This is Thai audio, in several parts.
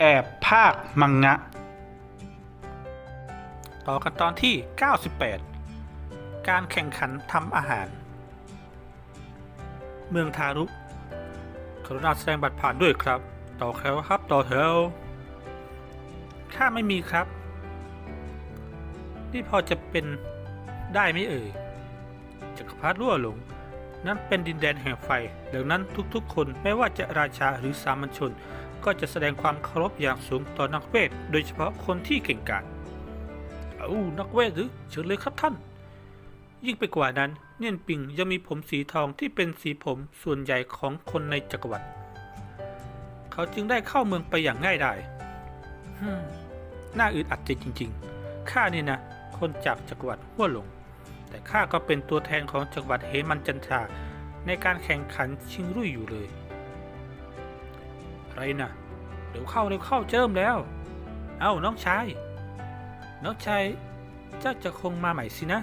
แอบภาคมังงะ ต่อกันตอนที่ 98 การแข่งขันทำอาหาร เมืองทารุกรุณาแสดงบัตรผ่านด้วยครับ ต่อแถวครับต่อแถวข้าไม่มีครับ นี่พอจะเป็นได้ไหมเอ่ยจักรพรรดิรั่วหลง นั่นเป็นดินแดนแห่งไฟ ดังนั้นทุกๆ คนไม่ว่าจะราชาหรือสามัญชน ก็จะแสดงความเคารพอย่างสูงต่อนักเวท โดยเฉพาะคนที่เก่งกาจเอานักเวทหรือเชิญเลยครับท่าน ยิ่งไปกว่านั้น เนียนปิงยังมีผมสีทองที่เป็นสีผมส่วนใหญ่ของคนในจักรวรรดิเขาจึงได้เข้าเมืองไปอย่างง่ายดายฮึน่าอึดอัดใจจริง ๆ ข้านี่นะ คนจากจักรวรรดิหัวหลง แต่ข้าก็เป็นตัวแทนของจักรวรรดิเหมันจันทราในการแข่งขันชิงรุ่ยอยู่เลย อะไรนะเดี๋ยวเข้าเดี๋ยวเข้าเริ่มแล้ว เอ้าน้องชาย น้องชายเจ้าจะคงมาใหม่สินะ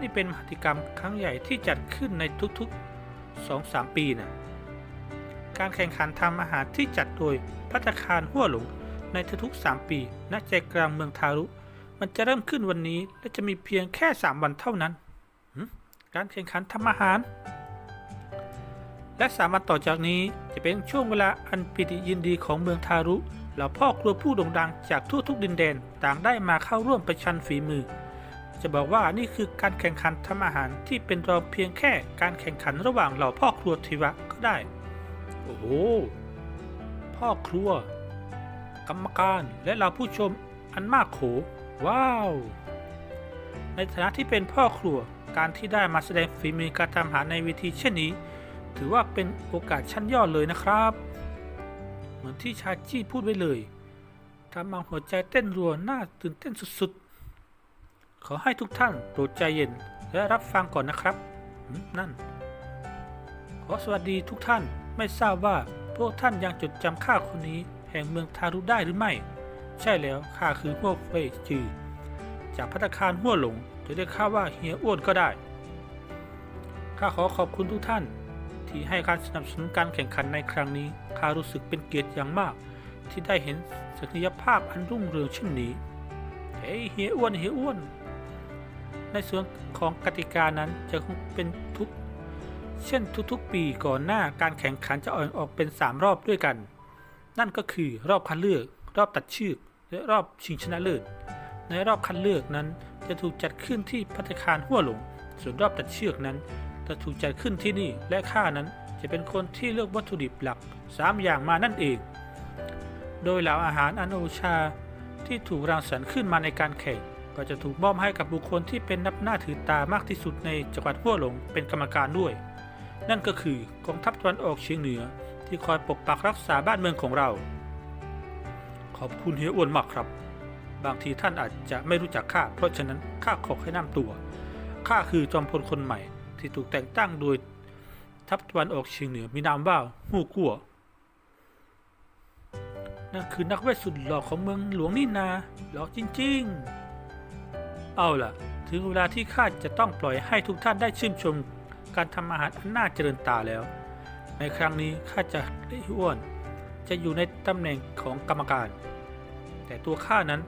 นี่เป็นมหกรรมครั้งใหญ่ที่จัดขึ้นในทุกๆ2-3ปีนะการแข่งขันทำอาหารที่จัดโดยพัตตาคารหัวหลงในทุกๆ3ปีณใจกลางเมืองทารุ มันจะเริ่มขึ้นวันนี้และจะมีเพียงแค่3วันเท่านั้น การแข่งขันทำอาหาร และสามวันต่อจากนี้จะเป็นช่วงเวลาอันปิติยินดีของเมืองทารุเหล่าพ่อครัวผู้โด่งดังจากทั่วทุกดินแดนต่างได้มาเข้าร่วมประชันฝีมือ จะบอกว่านี่คือการแข่งขันทำอาหารที่เป็นรองเพียงแค่การแข่งขันระหว่างเหล่าพ่อครัวเทวะก็ได้ โอ้โห พ่อครัว กรรมการและเหล่าผู้ชมอันมากโข ว้าว ในฐานะที่เป็นพ่อครัวการที่ได้มาแสดงฝีมือการทำอาหารในเวทีเช่นนี้ ถือว่าเป็นโอกาสชั้นยอดเลยนะครับ เหมือนที่ชาจี้พูดไว้เลยทำเอาหัวใจเต้นรัวหน่าตื่นเต้นสุดๆ ขอให้ทุกท่านโปรดใจเย็นและรับฟังก่อนนะครับ นั่น ขอสวัสดีทุกท่านไม่ทราบว่าพวกท่านยังจดจำข้าคนนี้แห่งเมืองทารุได้หรือไม่ ใช่แล้วข้าคือหัวเฟยจือ จากพัตคารหัวหลงจะเรียกข้าว่าเฮียอ้วนก็ได้ข้าขอขอบคุณทุกท่าน ที่ให้การสนับสนุนการแข่งขันในครั้งนี้ข้ารู้สึกเป็นเกียรติอย่างมาก ที่ได้เห็นศักยภาพอันรุ่งเรืองเช่นนี้เฮ้ยเฮียอ้วนเฮียอ้วน ในส่วนของกติกานั้นจะคงเป็นทุก เช่นทุกๆ ปีก่อนหน้าการแข่งขันจะอ่อนออกเป็น 3 รอบด้วยกัน นั่นก็คือรอบคัดเลือก รอบตัดชือกและรอบชิงชนะเลิศในรอบคัดเลือกนั้นจะถูกจัดขึ้นที่พัตคารหัวหลง ส่วนรอบตัดเชือกนั้น จะถูกจัดขึ้นที่นี่และข้านั้นจะเป็นคนที่เลือกวัตถุดิบหลัก 3 อย่างมานั่นเอง โดยเหล่าอาหารอันโอชาที่ถูกรังสรรค์ขึ้นมาในการแข่งก็จะถูกมอบให้กับบุคคลที่เป็นนับหน้าถือตามากที่สุดในจังหวัดหัวหลงเป็นกรรมการด้วย นั่นก็คือกองทัพตะวันออกเฉียงเหนือที่คอยปกปักรักษาบ้านเมืองของเรา ขอบคุณเฮียอ้วนมากครับ บางทีท่านอาจจะไม่รู้จักข้าเพราะฉะนั้นข้าขอให้นำตัวข้าคือจอมพลคนใหม่ ที่ถูกแต่งตั้งโดยทัพตะวันออกเฉียงเหนือมีนามว่าฮู้กัวนั่นคือนักเวทสุดหล่อของเมืองหลวงนี่นาหล่อจริงๆ เอาล่ะ ถึงเวลาที่ข้าจะต้องปล่อยให้ทุกท่านได้ชื่นชมการทำอาหารอันน่าเจริญตาแล้ว ในครั้งนี้ข้าจะได้อ้วน จะอยู่ในตำแหน่งของกรรมการ แต่ตัวข้านั้น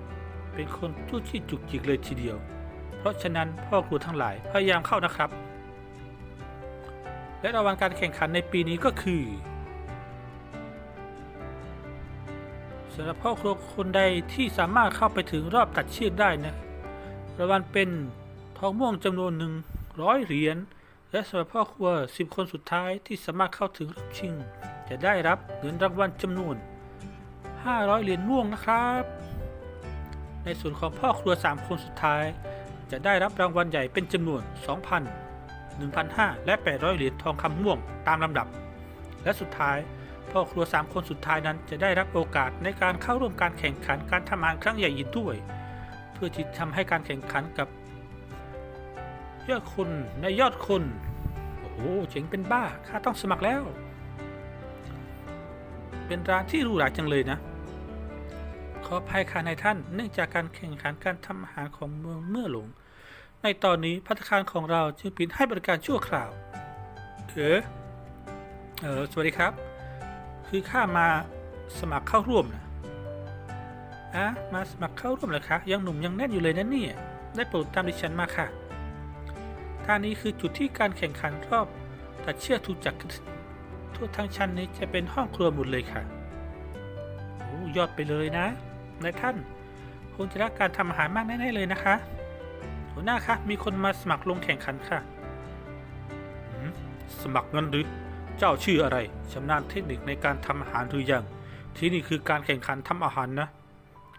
เป็นคนทู่ที่จุกจิกเลยทีเดียว เพราะฉะนั้นพ่อครูทั้งหลายพยายามเข้านะครับ และรางวัลการแข่งขันในปีนี้ก็คือสำหรับพ่อครัวคนใดที่สามารถเข้าไปถึงรอบตัดเชือกได้นะรางวัลเป็นทองม่วงจำนวนหนึ่งร้อยเหรียญและสำหรับพ่อครัว 10 คนสุดท้ายที่สามารถเข้าถึงรอบชิง จะได้รับเงินรางวัลจำนวน 500 เหรียญม่วงนะครับ ในส่วนของพ่อครัว 3 คนสุดท้าย จะได้รับรางวัลใหญ่เป็นจำนวน 2,000 1,500 และ 800 เหรียญทองคำม่วงตามลำดับ และสุดท้าย พ่อครัว 3 คนสุดท้ายนั้นจะได้รับโอกาสในการเข้าร่วมการแข่งขันการทำอาหารครั้งใหญ่อีกด้วย เพื่อที่ทำให้การแข่งขันกับ ยอดคนในยอดคน โอ้โหเจ๋งเป็นบ้าข้าต้องสมัครแล้ว เป็นร้านที่หรูหราจังเลยนะขออภัยค่ะนายท่าน เนื่องจากการแข่งขันการทำอาหารของเมืองเมื่อหลง ในตอนนี้พัตคารของเราจึงปิดให้บริการชั่วคราว เออ เออ สวัสดีครับ คือข้ามาสมัครเข้าร่วมนะอะมาสมัครเข้าร่วมเลยคะ ยังหนุ่มยังแน่นอยู่เลยนะเนี่ย ได้โปรดตามดิฉันมาค่ะท่านี้คือจุดที่การแข่งขันรอบตัดเชือกถูกจักทั่วทั้งชั้นนี้จะเป็นห้องครัวหมดเลยค่ะโอ้ยอดไปเลยนะนายท่านคงจะรักการทำอาหารมากแน่ๆเลยนะคะ หัวหน้าคะมีคนมาสมัครลงแข่งขันค่ะสมัครงั้นหรือ เจ้าชื่ออะไรชำนาญเทคนิคในการทำอาหารหรือยัง ที่นี่คือการแข่งขันทำอาหารนะ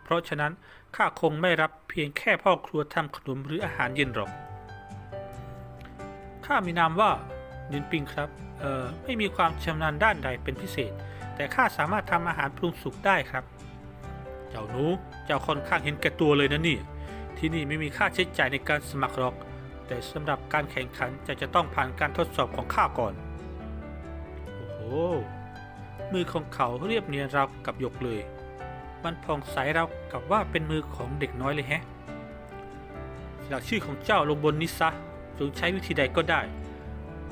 เพราะฉะนั้นข้าคงไม่รับเพียงแค่พ่อครัวทำขนมหรืออาหารเย็นหรอก ข้ามีนามว่านินปิงครับ เอ่อ ไม่มีความชำนาญด้านใดเป็นพิเศษ แต่ข้าสามารถทำอาหารปรุงสุกได้ครับ เจ้าหนู เจ้าค่อนข้างเห็นแก่ตัวเลยนะนี่ ที่นี่ไม่มีค่าใช้จ่ายในการสมัครหรอก แต่สำหรับการแข่งขันจะจะต้องผ่านการทดสอบของข้าก่อน โอ้โห มือของเขาเรียบเนียนราวกับหยกเลย มันผ่องใสราวกับว่าเป็นมือของเด็กน้อยเลยแฮะหลักชื่อของเจ้าลงบนนี้ซะจงใช้วิธีใดก็ได้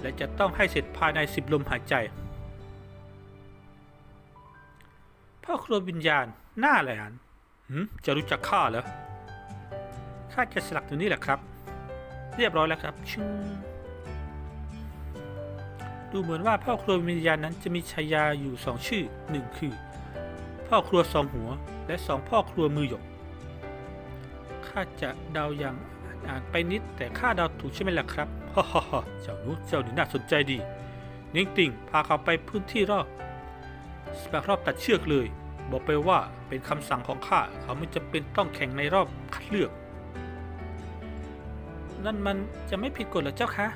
และจะต้องให้เสร็จภายในสิบลมหายใจพ่อครัววิญญาณหน้าแหลนหืมจะรู้จักข้าเหรอ ข้าจะสลักตัวนี้แหละครับ เรียบร้อยแล้วครับชึ้งดูเหมือนว่าพ่อครัววิญญาณนั้นจะมีฉายาอยู่สองชื่อหนึ่งคือ พ่อครัวสองหัวและสองพ่อครัวมือหยกข้าจะเดาอย่างอ่านไปนิดแต่ข้าเดาถูกใช่ไหมล่ะครับฮ่าฮ่าฮ่าเจ้าหนูเจ้านี่น่าสนใจดี นิ่งติ่งพาเขาไปพื้นที่รอบสปกรอบตัดเชือกเลย บอกไปว่าเป็นคำสั่งของข้าเขาไม่จำเป็นต้องแข่งในรอบคัดเลือก นั่นมันจะไม่ผิดกฎหรอเจ้าคะ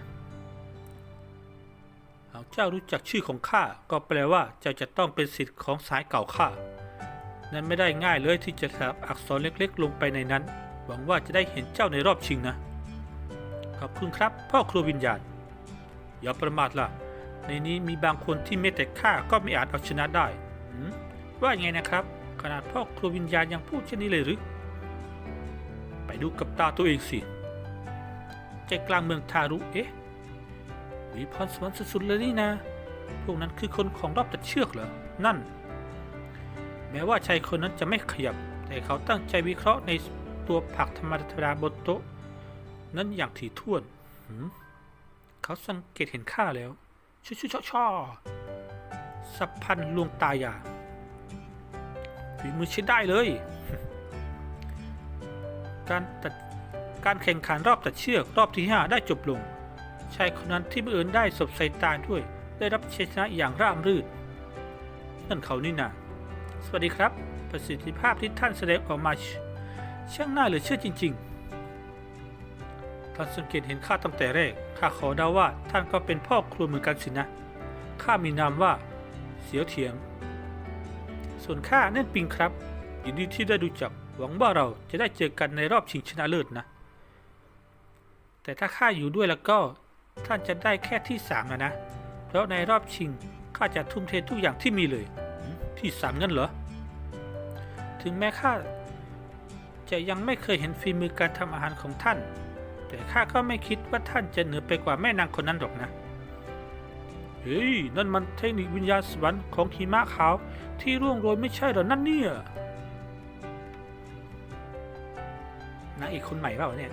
หากเจ้ารู้จักชื่อของข้าก็แปลว่าเจ้าจะต้องเป็นสิทธิ์ของสายเก่าข้านั้นไม่ได้ง่ายเลยที่จะทับอักษรเล็กๆ ลงไปในนั้น หวังว่าจะได้เห็นเจ้าในรอบชิงนะ ขอบคุณครับ พ่อครัววิญญาณ อย่าประมาทล่ะ ในนี้มีบางคนที่ไม่แต่ข้าก็ไม่อาจเอาชนะได้ว่าไงนะครับ ขนาดพ่อครัววิญญาณยังพูดเช่นนี้เลยหรือ ไปดูกับตาตัวเองสิ ใจกลางเมืองทารุเอ๊ะมีพรสวรรค์สุดๆเลยนี่นะพวกนั้นคือคนของรอบตัดเชือกเหรอ นั่น แม้ว่าชายคนนั้นจะไม่ขยับ แต่เขาตั้งใจวิเคราะห์ในตัวผักธรรมดาบนโต๊ะ นั้นอย่างถี่ถ้วน เขาสังเกตเห็นข้าแล้วช่อช่อช่อช่อสัพพันธ์ลวงตายาฝีมือใช้ได้เลย การตัด การแข่งขันรอบตัดเชือกรอบที่ 5 ได้จบลง ชายคนนั้นที่บังเอิญได้สบสายตาด้วย ได้รับชัยชนะอย่างราบรื่น นั่นเขานี่นาสวัสดีครับ ประสิทธิภาพที่ท่านแสดงออกมาช่างน่าเหลือเชื่อจริง ๆ ท่านสังเกตเห็นข้าตั้งแต่แรก ข้าขอเดาว่าท่านก็เป็นพ่อครัวเหมือนกันสินะ ข้ามีนามว่า เสียวเถียง ส่วนข้าเน่นปิงครับ ยินดีที่ได้รู้จัก หวังว่าเราจะได้เจอกันในรอบชิงชนะเลิศนะ แต่ถ้าข้าอยู่ด้วยแล้วก็ ท่านจะได้แค่ที่สามนะนะ เพราะในรอบชิงข้าจะทุ่มเททุกอย่างที่มีเลยที่สามงั้นเหรอ ถึงแม้ข้าจะยังไม่เคยเห็นฝีมือการทำอาหารของท่าน แต่ข้าก็ไม่คิดว่าท่านจะเหนือไปกว่าแม่นางคนนั้นหรอกนะเฮ้ยนั่นมันเทคนิควิญญาณสวรรค์ของหิมะขาวที่ร่วงโรยไม่ใช่หรอนั่นเนี่ยนางเอกคนใหม่เปล่าเนี่ย